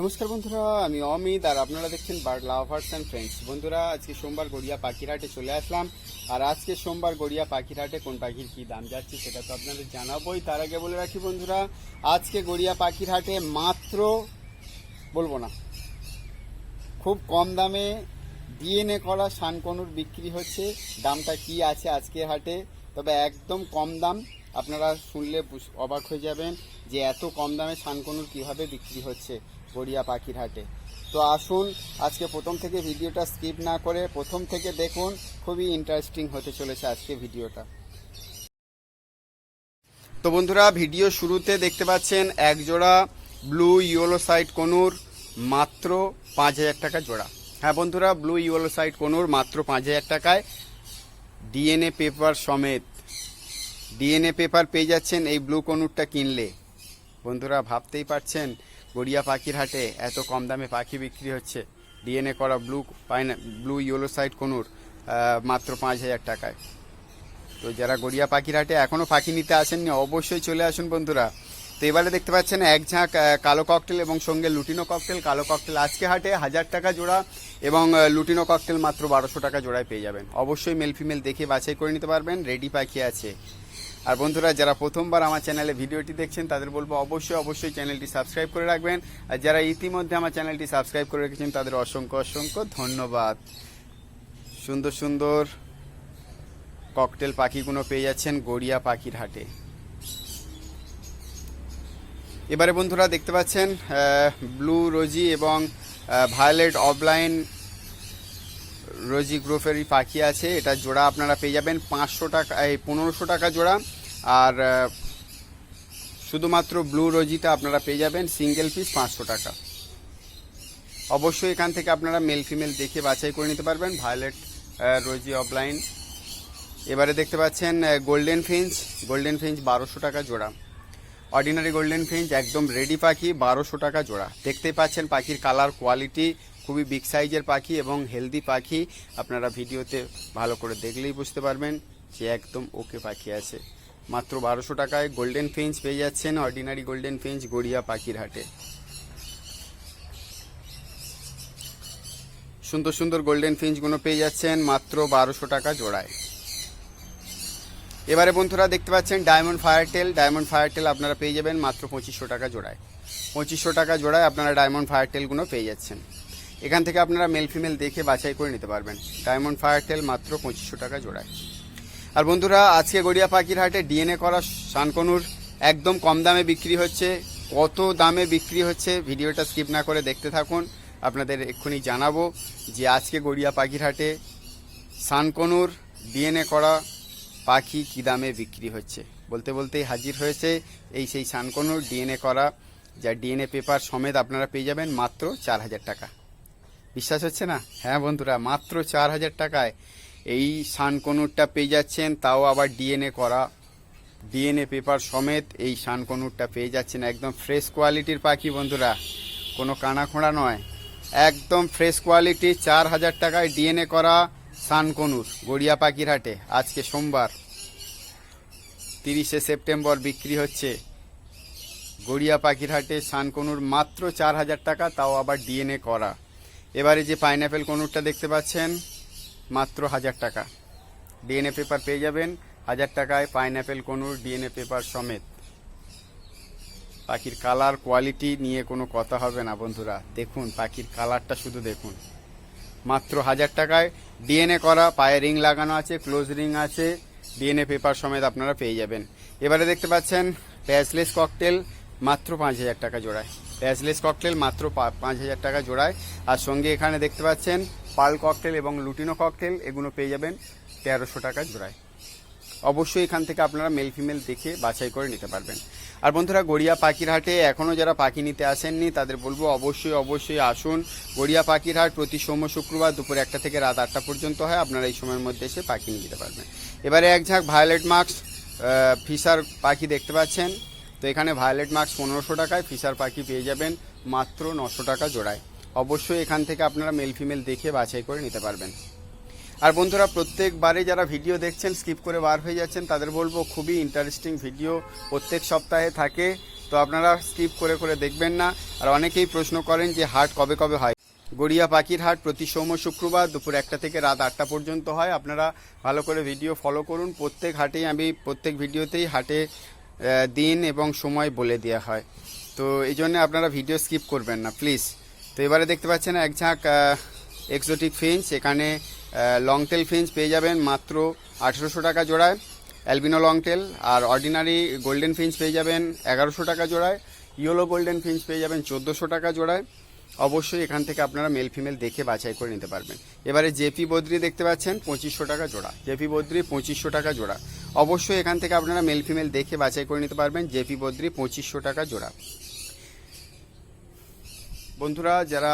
নমস্কার বন্ধুরা, আমি অমিত, আর আপনারা দেখছেন বার্ড লাভার্স অ্যান্ড ফ্রেন্ডস বন্ধুরা, আজকে সোমবার গড়িয়া পাখিরহাটে চলে আসলাম, আর আজকে সোমবার গড়িয়া পাখিরহাটে কোন পাখির কি দাম যাচ্ছে সেটা তো আপনাদের জানাবোই। তার আগে বলে রাখি বন্ধুরা, আজকে গড়িয়া পাখিরহাটে মাত্র, বলব না, খুব কম দামে ডিএনএ করা শানকনুর বিক্রি হচ্ছে। দামটা কি আছে আজকের হাটে? তবে একদম কম দাম, আপনারা শুনলে অবাক হয়ে যাবেন যে এত কম দামে শানকনুর কীভাবে বিক্রি হচ্ছে। গড়িয়া পাখির হাটে। তো আসুন, আজকে প্রথম থেকে ভিডিওটা স্কিপ না করে প্রথম থেকে দেখুন, খুবই ইন্টারেস্টিং হতে চলেছে আজকে ভিডিওটা। তো বন্ধুরা, ভিডিও শুরুতে দেখতে পাচ্ছেন এক জোড়া ব্লু ইয়েলো সাইড কনুর, মাত্র পাঁচ হাজার টাকা জোড়া। হ্যাঁ বন্ধুরা ব্লু ইয়েলো সাইড কনুর, মাত্র পাঁচ হাজার টাকায়। ডিএনএ পেপার সমেত ডিএনএ পেপার পেয়ে যাচ্ছেন এই ব্লু কনুরটা কিনলে। বন্ধুরা, ভাবতেই পারছেন গড়িয়া পাখির হাটে এত কম দামে পাখি বিক্রি হচ্ছে। ডিএনএ করা ব্লু পাইনা, ব্লু ইয়েলো সাইড কনুর মাত্র পাঁচ হাজার টাকায়। তো যারা গড়িয়া পাখির হাটে এখনও পাখি নিতে আসেননি, অবশ্যই চলে আসুন বন্ধুরা। তো এবারে দেখতে পাচ্ছেন এক ঝাঁক কালো ককটেল এবং সঙ্গে লুটিনো ককটেল। কালো ককটেল আজকে হাটে হাজার টাকা জোড়া এবং লুটিনো ককটেল মাত্র বারোশো টাকা জোড়ায় পেয়ে যাবেন। অবশ্যই মেল ফিমেল দেখে বাছাই করে নিতে পারবেন। রেডি পাখি আছে। আর বন্ধুরা, যারা প্রথমবার আমার চ্যানেলে ভিডিওটি দেখছেন, তাদের বলব অবশ্যই অবশ্যই চ্যানেলটি সাবস্ক্রাইব করে রাখবেন। আর যারা ইতিমধ্যে আমার চ্যানেলটি সাবস্ক্রাইব করে রেখেছেন, তাদের অসংখ্য অসংখ্য ধন্যবাদ। সুন্দর সুন্দর ককটেল পাখিগুলো পেয়ে যাচ্ছেন গড়িয়া পাখির হাটে। এবারে বন্ধুরা, দেখতে পাচ্ছেন ব্লু, রোজি এবং ভায়োলেট অফলাইন রোজি গ্রুপেরই পাখি আছে, এটা জোড়া আপনারা পেয়ে যাবেন পাঁচশো টাকা, এই পনেরোশো টাকা জোড়া। আর শুধুমাত্র ব্লু রোজিটা আপনারা পেয়ে যাবেন, সিঙ্গেল পিস পাঁচশো টাকা। অবশ্যই এখান থেকে আপনারা মেল ফিমেল দেখে বাছাই করে নিতে পারবেন, ভায়োলেট রোজি অফলাইন। এবারে দেখতে পাচ্ছেন গোল্ডেন ফিঞ্চ গোল্ডেন ফিঞ্চ বারোশো টাকা জোড়া। অর্ডিনারি গোল্ডেন ফিঞ্চ একদম রেডি পাখি, বারোশো টাকা জোড়া। দেখতেই পাচ্ছেন পাখির কালার, কোয়ালিটি খুবই বিগ সাইজের পাখি এবং হেলদি পাখি। আপনারা ভিডিওতে ভালো করে দেখলেই বুঝতে পারবেন যে একদম ওকে পাখি আছে। মাত্র বারোশো টাকায় গোল্ডেন ফিঞ্চ পেয়ে যাচ্ছেন অর্ডিনারি গোল্ডেন ফিঞ্চ গড়িয়া পাখির হাটে। সুন্দর সুন্দর গোল্ডেন ফিঞ্চগুলো পেয়ে যাচ্ছেন মাত্র বারোশো টাকা জোড়ায়। এবারে বন্ধুরা দেখতে পাচ্ছেন ডায়মন্ড ফায়ারটেল ডায়মন্ড ফায়ারটেল আপনারা পেয়ে যাবেন মাত্র পঁচিশশো টাকা জোড়ায়। পঁচিশশো টাকা জোড়ায় আপনারা ডায়মন্ড ফায়ারটেলগুলো পেয়ে যাচ্ছেন। এখান থেকে আপনারা মেল ফিমেল দেখে বাছাই করে নিতে পারবেন। ডায়মন্ড ফায়ার ফায়ারটেল মাত্র পঁচিশশো টাকা জোড়ায়। আর বন্ধুরা, আজকে গড়িয়া পাখির হাটে ডিএনএ করা শানকনুর একদম কম দামে বিক্রি হচ্ছে। কত দামে বিক্রি হচ্ছে ভিডিওটা স্কিপ না করে দেখতে থাকুন। আপনাদের এক্ষুনি জানাব যে আজকে গড়িয়া পাখির হাটে সানকনুর ডিএনএ করা পাখি কী দামে বিক্রি হচ্ছে। বলতে বলতেই হাজির হয়েছে এই সেই সানকনুর ডিএনএ করা যা ডিএনএ পেপার সমেত আপনারা পেয়ে যাবেন মাত্র চার হাজার টাকা। বিশ্বাস হচ্ছে না? হ্যাঁ বন্ধুরা, মাত্র চার হাজার টাকায় এই সানকনুরটা পেয়ে যাচ্ছেন, তাও আবার ডিএনএ করা। ডিএনএ পেপার সমেত এই শানকনুরটা পেয়ে যাচ্ছেন। একদম ফ্রেশ কোয়ালিটির পাখি বন্ধুরা, কোনো কানা খোঁড়া নয়। একদম ফ্রেশ কোয়ালিটি চার হাজার টাকায় ডিএনএ করা শানকনুর গড়িয়া পাখির হাটে, আজকে সোমবার। তিরিশে সেপ্টেম্বর বিক্রি হচ্ছে। গড়িয়া পাখির হাটে শানকনুর মাত্র চার হাজার টাকা, তাও আবার ডিএনএ করা। এবারে যে পাইনাপেল কনুরটা দেখতে পাচ্ছেন, মাত্র হাজার টাকা। ডিএনএ পেপার পেয়ে যাবেন, হাজার টাকায় পাইনাপেল কনুর ডিএনএ পেপার সমেত। পাখির কালার কোয়ালিটি নিয়ে কোনো কথা হবে না, বন্ধুরা। দেখুন, পাখির কালারটা শুধু দেখুন। মাত্র হাজার টাকায় ডিএনএ করা, পায়ে রিং লাগানো আছে ক্লোজ রিং আছে ডিএনএ পেপার সমেত আপনারা পেয়ে যাবেন। এবারে দেখতে পাচ্ছেন প্যাসলেস ককটেল মাত্র পাঁচ হাজার টাকা জোড়ায়। প্যাসলেস ককটেল মাত্র পাঁচ হাজার টাকা জোড়ায়। আর সঙ্গে এখানে দেখতে পাচ্ছেন পাল ককটেল এবং লুটিনো ককটেল, এগুলো পেয়ে যাবেন তেরোশো টাকা জোড়ায়। অবশ্যই এখান থেকে আপনারা মেল ফিমেল দেখে বাছাই করে নিতে পারবেন। আর বন্ধুরা, গড়িয়া পাখির হাটে এখনও যারা পাখি নিতে আসেননি, তাদের বলব অবশ্যই অবশ্যই আসুন। গড়িয়া পাখির হাট প্রতি সোম শুক্রবার দুপুর একটা থেকে রাত আটটা পর্যন্ত হয়। আপনারা এই সময়ের মধ্যে এসে পাখি নিয়ে যেতে পারবেন। এবারে এক ঝাঁক ভায়োলেট মার্কস ফিশার পাখি দেখতে পাচ্ছেন। তো এখানে ভায়োলেট মার্কস পনেরোশো টাকায় ফিশার পাখি পেয়ে যাবেন মাত্র নশো টাকা জোড়ায়। অবশ্যই এখান থেকে আপনারা মেল ফিমেল দেখে বাছাই করে নিতে পারবেন। আর বন্ধুরা, প্রত্যেকবারে যারা ভিডিও দেখছেন স্কিপ করে বার হয়ে যাচ্ছেন, তাদের বলব খুবই ইন্টারেস্টিং ভিডিও প্রত্যেক সপ্তাহে থাকে। তো আপনারা স্কিপ করে করে দেখবেন না। আর অনেকেই প্রশ্ন করেন যে, হাট কবে কবে হয়? গড়িয়া পাখির হাট প্রতি সোম শুক্রবার দুপুর একটা থেকে রাত আটটা পর্যন্ত হয়। আপনারা ভালো করে ভিডিও ফলো করুন। প্রত্যেক হাটেই আমি, প্রত্যেক ভিডিওতেই হাটে দিন এবং সময় বলে দেওয়া হয়। তো এই জন্য আপনারা ভিডিও স্কিপ করবেন না প্লিজ তো এবারে দেখতে পাচ্ছেন এক ঝাঁক এক্সোটিক ফিঞ্চ এখানে লং টেল ফিঞ্চ পেয়ে যাবেন মাত্র আঠেরোশো টাকা জোড়ায়। অ্যালবিনো লং টেল আর অর্ডিনারি গোল্ডেন ফিঞ্চ পেয়ে যাবেন এগারোশো টাকা জোড়ায়। ইয়েলো গোল্ডেন ফিঞ্চ পেয়ে যাবেন চোদ্দোশো টাকা জোড়ায়। অবশ্যই এখান থেকে আপনারা মেল ফিমেল দেখে বাছাই করে নিতে পারবেন। এবারে জেপি বদ্রি দেখতে পাচ্ছেন, পঁচিশশো টাকা জোড়া। জেপি বদ্রি পঁচিশশো টাকা জোড়া। অবশ্যই এখান থেকে আপনারা মেল ফিমেল দেখে বাছাই করে নিতে পারবেন জেপি বদ্রি পঁচিশশো টাকা জোড়া। বন্ধুরা, যারা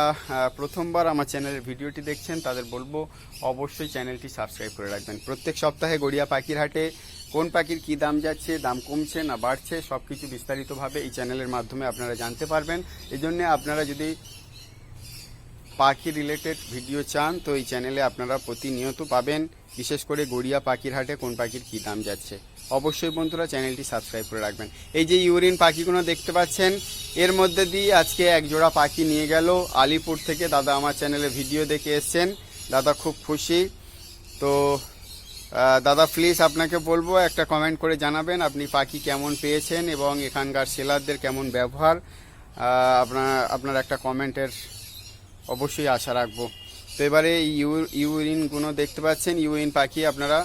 প্রথমবার আমার চ্যানেলের ভিডিওটি দেখছেন, তাদের বলব অবশ্যই চ্যানেলটি সাবস্ক্রাইব করে রাখবেন। প্রত্যেক সপ্তাহে গড়িয়া পাখির হাটে কোন পাখির কী দাম যাচ্ছে, দাম কমছে না বাড়ছে সব কিছু বিস্তারিতভাবে এই চ্যানেলের মাধ্যমে আপনারা জানতে পারবেন। এই জন্যে আপনারা যদি পাখি রিলেটেড ভিডিও চান, তো এই চ্যানেলে আপনারা প্রতিনিয়ত পাবেন। বিশেষ করে গড়িয়া পাখির হাটে কোন পাখির কী দাম যাচ্ছে। অবশ্যই বন্ধুরা চ্যানেলটি সাবস্ক্রাইব করে রাখবেন। এই যে ইউরিন পাখিগুলো দেখতে পাচ্ছেন, এর মধ্যে দিয়ে আজকে এক জোড়া পাখি নিয়ে গেল। আলিপুর থেকে দাদা আমার চ্যানেলে ভিডিও দেখে এসছেন। দাদা খুব খুশি। তো দাদা প্লিজ আপনাকে বলব, একটা কমেন্ট করে জানাবেন আপনি পাখি কেমন পেয়েছেন এবং এখানকার সেলারদের কেমন ব্যবহার। আপনার আপনার একটা কমেন্টের অবশ্যই আশা রাখব। তো এবারে ইউ ইউরিনগুলো দেখতে পাচ্ছেন, ইউরিন পাখি আপনারা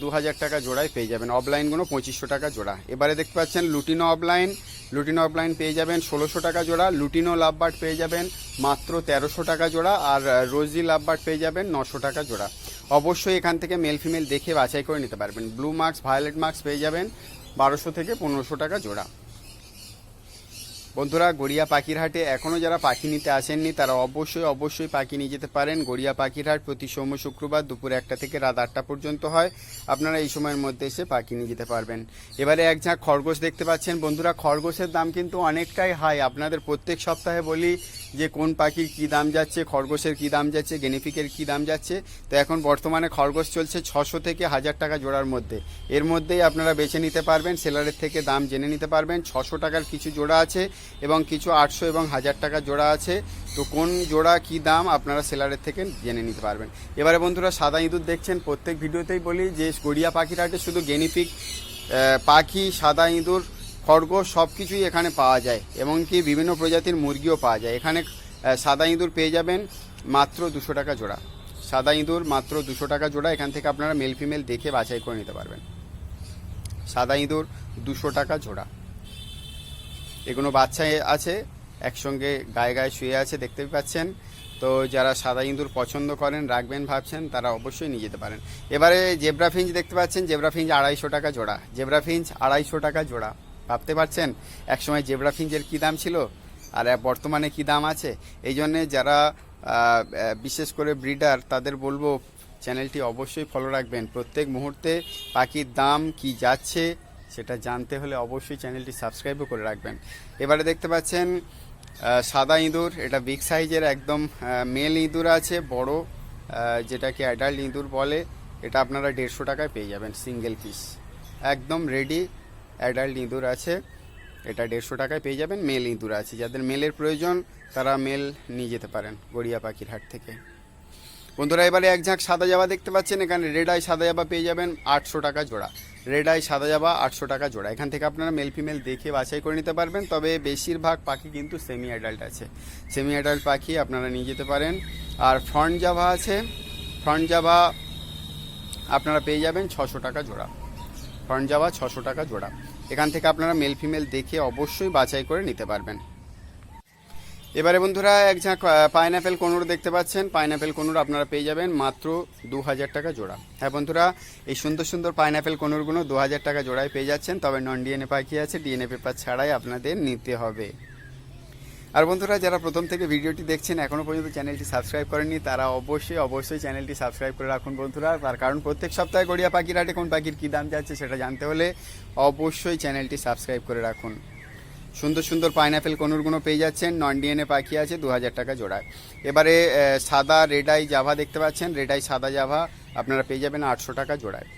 দু হাজার টাকা জোড়ায় পেয়ে যাবেন। অফলাইনগুলো পঁচিশশো টাকা জোড়া। এবারে দেখতে পাচ্ছেন লুটিনো অফলাইন। লুটিনো অফলাইন পেয়ে যাবেন ষোলোশো টাকা জোড়া। লুটিনো লাভবার্ড পেয়ে যাবেন মাত্র তেরোশো টাকা জোড়া। আর রোজি লাভবার্ড পেয়ে যাবেন নশো টাকা জোড়া। অবশ্যই এখান থেকে মেল ফিমেল দেখে বাছাই করে নিতে পারবেন। ব্লু মার্কস, ভায়োলেট মার্কস পেয়ে যাবেন বারোশো থেকে পনেরোশো টাকা জোড়া। বন্ধুরা, গড়িয়া পাখির হাটে এখনও যারা পাখি নিতে আসেননি, তারা অবশ্যই অবশ্যই পাখি নিয়ে যেতে পারেন। গড়িয়া পাখির হাট প্রতি সোম শুক্রবার দুপুর একটা থেকে রাত আটটা পর্যন্ত হয়। আপনারা এই সময়ের মধ্যে এসে পাখি নিয়ে যেতে পারবেন। এবারে এক ঝাঁক খরগোশ দেখতে পাচ্ছেন। বন্ধুরা, খরগোশের দাম কিন্তু অনেকটাই হাই। আপনাদের প্রত্যেক সপ্তাহে বলি যে, কোন পাখির কী দাম যাচ্ছে, খরগোশের কী দাম যাচ্ছে, গেনিফিকের কী দাম যাচ্ছে। তো এখন বর্তমানে খরগোশ চলছে ছশো থেকে হাজার টাকা জোড়ার মধ্যে। এর মধ্যেই আপনারা বেছে নিতে পারবেন। সেলারের থেকে দাম জেনে নিতে পারবেন। ছশো টাকার কিছু জোড়া আছে। এবং কিছু আটশো এবং হাজার টাকা জোড়া আছে। তো কোন জোড়া, কি দাম, আপনারা সেলারের থেকে জেনে নিতে পারবেন। এবারে বন্ধুরা, সাদা ইঁদুর দেখছেন, প্রত্যেক ভিডিওতেই বলি যে গড়িয়া পাখির হাটে শুধু গেনিফিক পাখি, সাদা ইঁদুর খরগোশ সব কিছুই এখানে পাওয়া যায়। এবং এমনকি বিভিন্ন প্রজাতির মুরগিও পাওয়া যায়। এখানে সাদা ইঁদুর পেয়ে যাবেন মাত্র দুশো টাকা জোড়া। সাদা ইঁদুর মাত্র দুশো টাকা জোড়া, এখান থেকে আপনারা মেল ফিমেল দেখে বাছাই করে নিতে পারবেন। সাদা ইঁদুর দুশো টাকা জোড়া। এগুলো বাচ্চা আছে, একসঙ্গে গায়ে গায়ে শুয়ে আছে, দেখতে পাচ্ছেন। তো যারা সাদা ইঁদুর পছন্দ করেন, রাখবেন, ভাবছেন, তারা অবশ্যই নিয়ে যেতে পারেন। এবারে জেব্রা ফিঞ্চ দেখতে পাচ্ছেন, জেব্রা ফিঞ্চ আড়াইশো টাকা জোড়া। জেব্রা ফিঞ্চ আড়াইশো টাকা জোড়া। ভাবতে পারছেন? একসময় জেব্রা ফিঞ্চের কী দাম ছিল? আর বর্তমানে কী দাম আছে? এই জন্যে যারা বিশেষ করে ব্রিডার, তাদের বলব, চ্যানেলটি অবশ্যই ফলো রাখবেন। প্রত্যেক মুহূর্তে পাখির দাম কি যাচ্ছে সেটা জানতে হলে অবশ্যই চ্যানেলটি সাবস্ক্রাইবও করে রাখবেন। এবারে দেখতে পাচ্ছেন সাদা ইঁদুর, এটা বিগ সাইজের একদম মেল ইঁদুর আছে, বড় যেটাকে অ্যাডাল্ট ইঁদুর বলে, এটা আপনারা দেড়শো টাকায় পেয়ে যাবেন সিঙ্গেল পিস একদম রেডি অ্যাডাল্ট ইঁদুর আছে, এটা দেড়শো টাকায় পেয়ে যাবেন, মেল ইঁদুর আছে। যাদের মেলের প্রয়োজন, তারা মেল নিয়ে যেতে পারেন, গড়িয়া পাখির হাট থেকে। বন্ধুরা, এবারে এক ঝাঁক সাদা জাবা দেখতে পাচ্ছেন, এখানে রেড আই সাদা জাবা পেয়ে যাবেন, আটশো টাকা জোড়া। রেড আই সাদা জাবা আটশো টাকা জোড়া। এখান থেকে আপনারা মেল ফিমেল দেখে বাছাই করে নিতে পারবেন, তবে বেশিরভাগ পাখি কিন্তু সেমি অ্যাডাল্ট আছে। সেমি অ্যাডাল্ট পাখি আপনারা নিয়ে যেতে পারেন। আর ফ্রন্ট জাভা আছে। ফ্রন্ট জাভা আপনারা পেয়ে যাবেন ছশো টাকা জোড়া। ফ্রন্ট জাভা ছশো টাকা জোড়া। এখান থেকে আপনারা মেল ফিমেল দেখে অবশ্যই বাছাই করে নিতে পারবেন। এবারে বন্ধুরা, এক ঝাঁক পাইনাপেল কোনুর দেখতে পাচ্ছেন। পাইনাপেল কোনুর আপনারা পেয়ে যাবেন মাত্র দু হাজার টাকা জোড়া। হ্যাঁ বন্ধুরা, এই সুন্দর সুন্দর পাইনাপেল কোনুরগুলো দু হাজার টাকা জোড়ায় পেয়ে যাচ্ছেন, তবে নন ডিএনএ পাখি আছে? ডিএনএ পেপার ছাড়াই আপনাদের নিতে হবে। আর বন্ধুরা, যারা প্রথম থেকে ভিডিওটি দেখছেন এখনও পর্যন্ত চ্যানেলটি সাবস্ক্রাইব করেননি, তারা অবশ্যই অবশ্যই চ্যানেলটি সাবস্ক্রাইব করে রাখুন বন্ধুরা। তার কারণ প্রত্যেক সপ্তাহে গড়িয়া পাখির হাটে কোন পাখির কী দাম যাচ্ছে সেটা জানতে হলে অবশ্যই চ্যানেলটি সাবস্ক্রাইব করে রাখুন। সুন্দর সুন্দর পাইনাপেল কোনুরগুলো পেয়ে যাচ্ছেন। নন ডিএনএ পাখি আছে দু হাজার টাকা জোড়ায়। এবারে সাদা রেডাই জাভা দেখতে পাচ্ছেন। রেডাই সাদা জাভা আপনারা পেয়ে যাবেন আটশো টাকা জোড়ায়।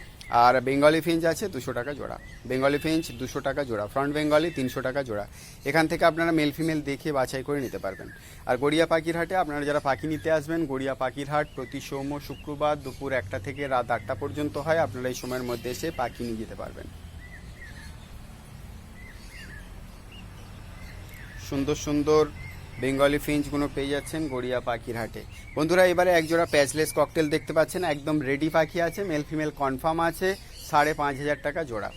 আর বেঙ্গলি ফিঞ্চ আছে, দুশো টাকা জোড়া। বেঙ্গলি ফিঞ্চ, দুশো টাকা জোড়া। ফ্রন্ট বেঙ্গলি, তিনশো টাকা জোড়া। এখান থেকে আপনারা মেল ফিমেল দেখে বাছাই করে নিতে পারবেন। আর গড়িয়া পাখির হাটে আপনারা যারা পাখি নিতে আসবেন, গড়িয়া পাখির হাট প্রতি সোম শুক্রবার দুপুর একটা থেকে রাত আটটা পর্যন্ত হয়। আপনারা এই সময়ের মধ্যে এসে পাখি নিয়ে যেতে পারবেন। সুন্দর সুন্দর বেঙ্গলি ফিঞ্চগুলো পেয়ে যাচ্ছেন গড়িয়া পাখির হাটে। বন্ধুরা, এবারে একজোড়া প্যাচলেস ককটেল দেখতে পাচ্ছেন, একদম রেডি পাখি আছে মেল ফিমেল কনফার্ম আছে, সাড়ে পাঁচ হাজার টাকা জোড়া।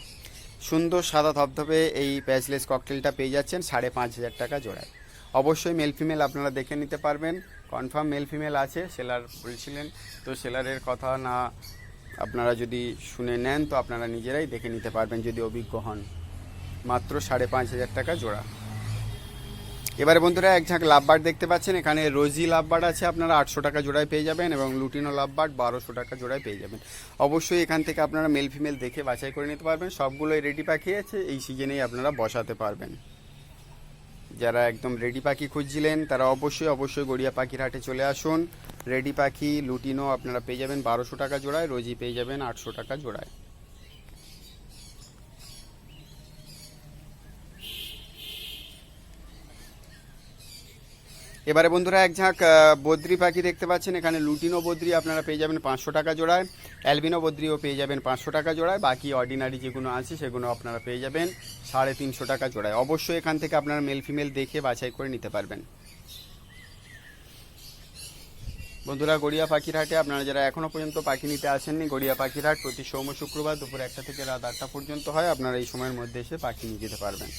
সুন্দর সাদা ধবধবে এই প্যাচলেস ককটেলটা পেয়ে যাচ্ছেন সাড়ে পাঁচ হাজার টাকা জোড়ায়। অবশ্যই মেল ফিমেল আপনারা দেখে নিতে পারবেন কনফার্ম মেল ফিমেল আছে সেলার বলছিলেন, তো সেলারের কথা না আপনারা যদি শুনে নেন, তো আপনারা নিজেরাই দেখে নিতে পারবেন যদি অভিজ্ঞ হন। মাত্র সাড়ে পাঁচ হাজার টাকা জোড়া। এবারে বন্ধুরা, এক ঝাঁক লাভবার্ড দেখতে পাচ্ছেন। এখানে রোজি লাভবার্ড আছে। আপনারা আটশো টাকা জোড়ায় পেয়ে যাবেন এবং লুটিনো লাভবার্ড বারোশো টাকা জোড়ায় পেয়ে যাবেন। অবশ্যই এখান থেকে আপনারা মেল ফিমেল দেখে বাছাই করে নিতে পারবেন। সবগুলোই রেডি পাখি আছে। এই সিজনেই আপনারা বসাতে পারবেন। যারা একদম রেডি পাখি খুঁজছিলেন, তারা অবশ্যই অবশ্যই গড়িয়া পাখির হাটে চলে আসুন। রেডি পাখি, লুটিনো আপনারা পেয়ে যাবেন বারোশো টাকা জোড়ায়। রোজি পেয়ে যাবেন আটশো টাকা জোড়ায়। এবারে বন্ধুরা এক ঝাঁক বদ্রি পাখি দেখতে পাচ্ছেন। এখানে লুটিনো বদ্রি আপনারা পেয়ে যাবেন পাঁচশো টাকা জোড়ায়। অ্যালবিনো বদ্রিও পেয়ে যাবেন পাঁচশো টাকা জোড়ায়। বাকি অর্ডিনারি যেগুলো আছে সেগুলো আপনারা পেয়ে যাবেন সাড়ে তিনশো টাকা জোড়ায়। অবশ্যই এখান থেকে আপনারা মেল ফিমেল দেখে বাছাই করে নিতে পারবেন। বন্ধুরা গড়িয়া পাখির হাটে আপনারা যারা এখনও পর্যন্ত পাখি নিতে আসেননি, গড়িয়া পাখির হাট প্রতি সোম শুক্রবার দুপুর একটা থেকে রাত আটটা পর্যন্ত হয়। আপনারা এই সময়ের মধ্যে এসে পাখি নিয়ে যেতে পারবেন।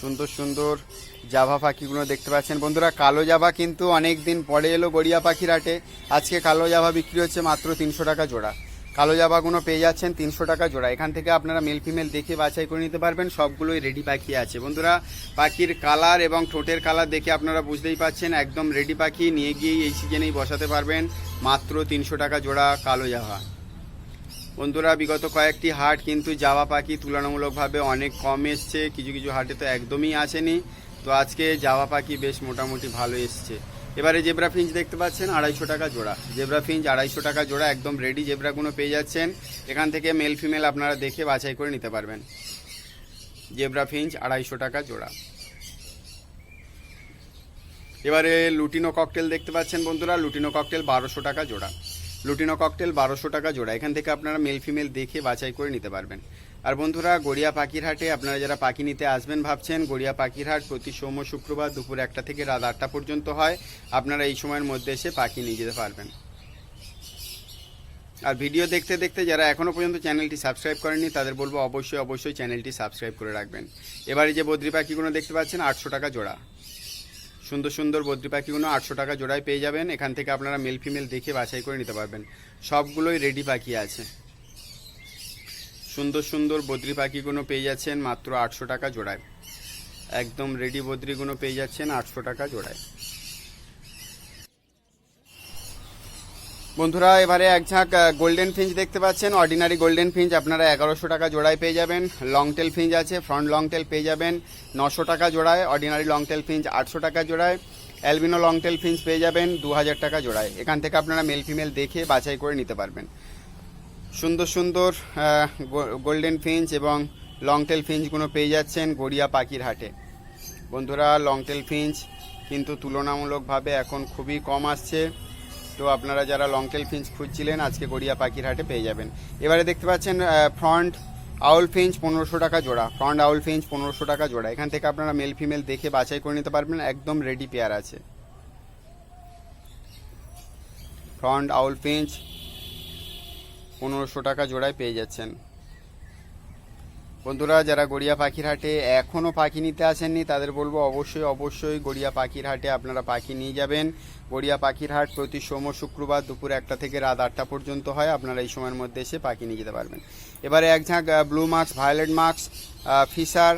সুন্দর সুন্দর জাভা পাখিগুলো দেখতে পাচ্ছেন। বন্ধুরা, কালো জাভা কিন্তু অনেক দিন পরে এলো গড়িয়া পাখির হাটে। আজকে কালো জাভা বিক্রি হচ্ছে মাত্র তিনশো টাকা জোড়া। কালো জাভাগুলো পেয়ে যাচ্ছেন তিনশো টাকা জোড়া। এখান থেকে আপনারা মেল ফিমেল দেখে বাছাই করে নিতে পারবেন। সবগুলোই রেডি পাখি আছে। বন্ধুরা, পাখির কালার এবং ঠোঁটের কালার দেখে আপনারা বুঝতেই পাচ্ছেন, একদম রেডি পাখি। নিয়ে গিয়েই এই সিজনেই বসাতে পারবেন মাত্র তিনশো টাকা জোড়া কালো জাভা। বন্ধুরা, বিগত কয়েকটি হাট কিন্তু জাভা পাখি তুলনামূলকভাবে অনেক কম এসছে। কিছু কিছু হাটে তো একদমই আসেনি। তো আজকে জাভা পাখি বেশ মোটামুটি ভালো এসছে। এবারে জেব্রা ফিঞ্চ দেখতে পাচ্ছেন, আড়াইশো টাকা জোড়া। জেব্রা ফিঞ্চ আড়াইশো টাকা জোড়া, একদম রেডি জেব্রাগুলো পেয়ে যাচ্ছেন। এখান থেকে মেল ফিমেল আপনারা দেখে বাছাই করে নিতে পারবেন। জেব্রা ফিঞ্চ আড়াইশো টাকা জোড়া। এবারে লুটিনো ককটেল দেখতে পাচ্ছেন বন্ধুরা, লুটিনো ককটেল বারোশো টাকা জোড়া। লুটিনো ককটেল বারোশো টাকা জোড়া। এখান থেকে আপনারা মেল ফিমেল দেখে বাছাই করে নিতে পারবেন। আর বন্ধুরা, গড়িয়া পাখির হাটে আপনারা যারা পাখি নিতে আসবেন ভাবছেন, গড়িয়া পাখির হাট প্রতি সোম শুক্রবার দুপুর একটা থেকে রাত আটটা পর্যন্ত হয়। আপনারা এই সময়ের মধ্যে এসে পাখি নিয়ে যেতে পারবেন। আর ভিডিও দেখতে দেখতে যারা এখনও পর্যন্ত চ্যানেলটি সাবস্ক্রাইব করেননি, তাদের বলব অবশ্যই অবশ্যই চ্যানেলটি সাবস্ক্রাইব করে রাখবেন। এবারে যে বদ্রি পাখিগুলো দেখতে পাচ্ছেন, আটশো টাকা জোড়া। সুন্দর সুন্দর বদ্রি পাখিগুলো আটশো টাকা জোড়ায় পেয়ে যাবেন। এখান থেকে আপনারা মেল ফিমেল দেখে বাছাই করে নিতে পারবেন। সবগুলোই রেডি পাখি আছে। সুন্দর সুন্দর বদ্রি পাখিগুলো পেয়ে যাচ্ছেন মাত্র আটশো টাকা জোড়ায়। একদম রেডি বদ্রিগুলো পেয়ে যাচ্ছেন আটশো টাকা জোড়ায়। বন্ধুরা, এবারে এক ঝাঁক গোল্ডেন ফিঞ্চ দেখতে পাচ্ছেন। অর্ডিনারি গোল্ডেন ফিঞ্চ আপনারা এগারোশো টাকা জোড়ায় পেয়ে যাবেন। লং টেল ফিঞ্চ আছে ফ্রন্ট লং টেল পেয়ে যাবেন। নশো টাকা জোড়ায় অর্ডিনারি লং টেল ফিঞ্চ আটশো টাকা জোড়ায়। অ্যালবিনো লং টেল ফিঞ্চ পেয়ে যাবেন দু হাজার টাকা জোড়ায়। এখান থেকে আপনারা মেল ফিমেল দেখে বাছাই করে নিতে পারবেন। সুন্দর সুন্দর গোল্ডেন ফিঞ্চ এবং লং টেল ফিঞ্চগুলো পেয়ে যাচ্ছেন গড়িয়া পাখির হাটে। বন্ধুরা লং টেল ফিঞ্চ কিন্তু তুলনামূলকভাবে এখন খুবই কম আসছে। তো আপনারা যারা লং টেল ফিঞ্চ খুঁজছিলেন, আজকে গড়িয়া পাখির হাটে পেয়ে যাবেন। এবারে দেখতে পাচ্ছেন ফ্রন্ট আউল ফিঞ্চ পনেরোশো টাকা জোড়া। ফ্রন্ট আউল ফিঞ্চ পনেরোশো টাকা জোড়া। এখান থেকে আপনারা মেল ফিমেল দেখে বাছাই করে নিতে পারবেন, একদম রেডি পেয়ার আছে। ফ্রন্ট আউল ফিঞ্চ পনেরোশো টাকা জোড়ায় পেয়ে যাচ্ছেন। বন্ধুরা, যারা গড়িয়া পাখির হাটে এখনও পাখি নিতে আসেননি, তাদের বলব অবশ্যই অবশ্যই গড়িয়া পাখির হাটে আপনারা পাখি নিয়ে যাবেন। গড়িয়া পাখির হাট প্রতি সোম শুক্রবার দুপুর একটা থেকে রাত আটটা পর্যন্ত হয়। আপনারা এই সময়ের মধ্যে এসে পাখি নিয়ে যেতে পারবেন। এবারে এক ঝাঁক blue masks violet masks Fischer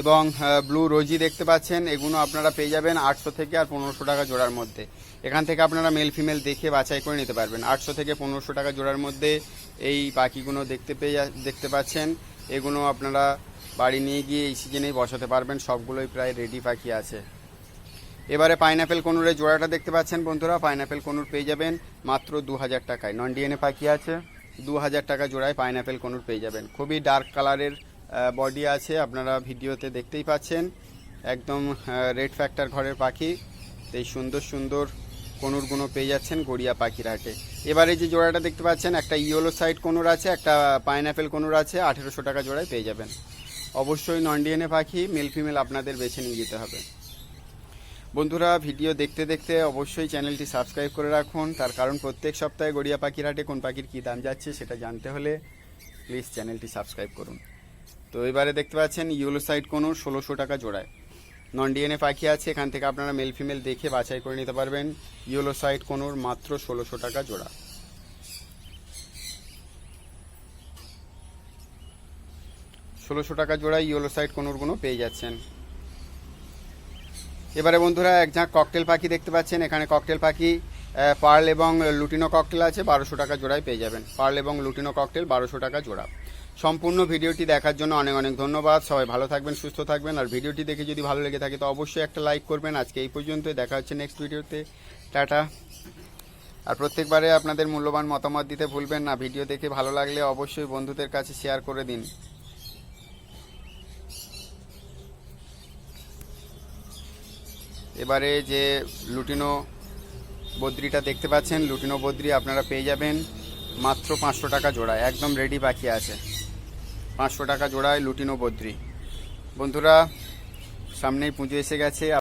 এবং ব্লু রোজি দেখতে পাচ্ছেন। এগুলো আপনারা পেয়ে যাবেন আটশো থেকে আর পনেরোশো টাকা জোড়ার মধ্যে। এখান থেকে আপনারা মেল ফিমেল দেখে বাছাই করে নিতে পারবেন। আটশো থেকে পনেরোশো টাকা জোড়ার মধ্যে এই পাখিগুলো দেখতে পেয়ে দেখতে পাচ্ছেন। এগুলো আপনারা বাড়ি নিয়ে গিয়ে এই সিজনেই বসাতে পারবেন। সবগুলোই প্রায় রেডি পাখি আছে। এবারে পাইনাপেল কনুরের জোড়াটা দেখতে পাচ্ছেন বন্ধুরা। পাইনাপেল কনুর পেয়ে যাবেন মাত্র দু হাজার টাকায় নন ডিএনএ পাখি আছে। দু হাজার টাকা জোড়ায় পাইনাপেল কনুর পেয়ে যাবেন। খুবই ডার্ক কালারের বডি আছে। আপনারা ভিডিওতে দেখতেই পাচ্ছেন। একদম রেড ফ্যাক্টর ঘরের পাখি। এই সুন্দর সুন্দর কনুরগুলো পেয়ে যাচ্ছেন গড়িয়া পাখির হাটে। এবারে যে জোড়াটা দেখতে পাচ্ছেন, একটা ইয়েলো সাইড কনুর আছে, একটা পাইনাপেল কনুর আছে, আঠেরোশো টাকা জোড়ায় পেয়ে যাবেন। অবশ্যই নন ডিএনএ পাখি মেল ফিমেল আপনাদের বেছে নিয়ে যেতে হবে। বন্ধুরা ভিডিও দেখতে দেখতে অবশ্যই চ্যানেলটি সাবস্ক্রাইব করে রাখুন। তার কারণ প্রত্যেক সপ্তাহে গড়িয়া পাখির হাটে কোন পাখির কী দাম যাচ্ছে সেটা জানতে হলে প্লিজ চ্যানেলটি সাবস্ক্রাইব করুন। তো এবারে দেখতে পাচ্ছেন ইউলো সাইড কোনো ষোলোশো টাকা জোড়ায়। নন ডিএনএ পাখি আছে, এখান থেকে আপনারা মেল ফিমেল দেখে বাছাই করে নিতে পারবেন। ইয়েলো সাইড কোনোর মাত্র ষোলোশো টাকা জোড়া। ষোলোশো টাকা জোড়ায় ইয়েলো সাইড কোনোরগুলো পেয়ে যাচ্ছেন। এবারে বন্ধুরা, এক ঝাঁক ককটেল পাখি দেখতে পাচ্ছেন। এখানে ককটেল পাখি পার্ল এবং লুটিনো ককটেল আছে, বারোশো টাকা জোড়ায় পেয়ে যাবেন। পার্ল এবং লুটিনো ককটেল বারোশো টাকা জোড়া। সম্পূর্ণ ভিডিওটি দেখার জন্য অনেক অনেক ধন্যবাদ। সবাই ভালো থাকবেন, সুস্থ থাকবেন। আর ভিডিওটি দেখে যদি ভালো লেগে থাকে, তো অবশ্যই একটা লাইক করবেন। আজকে এই পর্যন্তই। দেখা হচ্ছে নেক্সট ভিডিওতে। টাটা। আর প্রত্যেকবারে আপনাদের মূল্যবান মতামত দিতে ভুলবেন না। ভিডিও দেখে ভালো লাগলে অবশ্যই বন্ধুদের কাছে শেয়ার করে দিন। এবারে যে লুটিনো বদ্রিটা দেখতে পাচ্ছেন, লুটিনো বদ্রি আপনারা পেয়ে যাবেন। মাত্র পাঁচশো টাকা জোড়া, একদম রেডি বাকি আছে। পাঁচশো টাকা জোড়ায় লুটিনো বদ্রি। বন্ধুরা সামনেই পুজো এসে গেছে।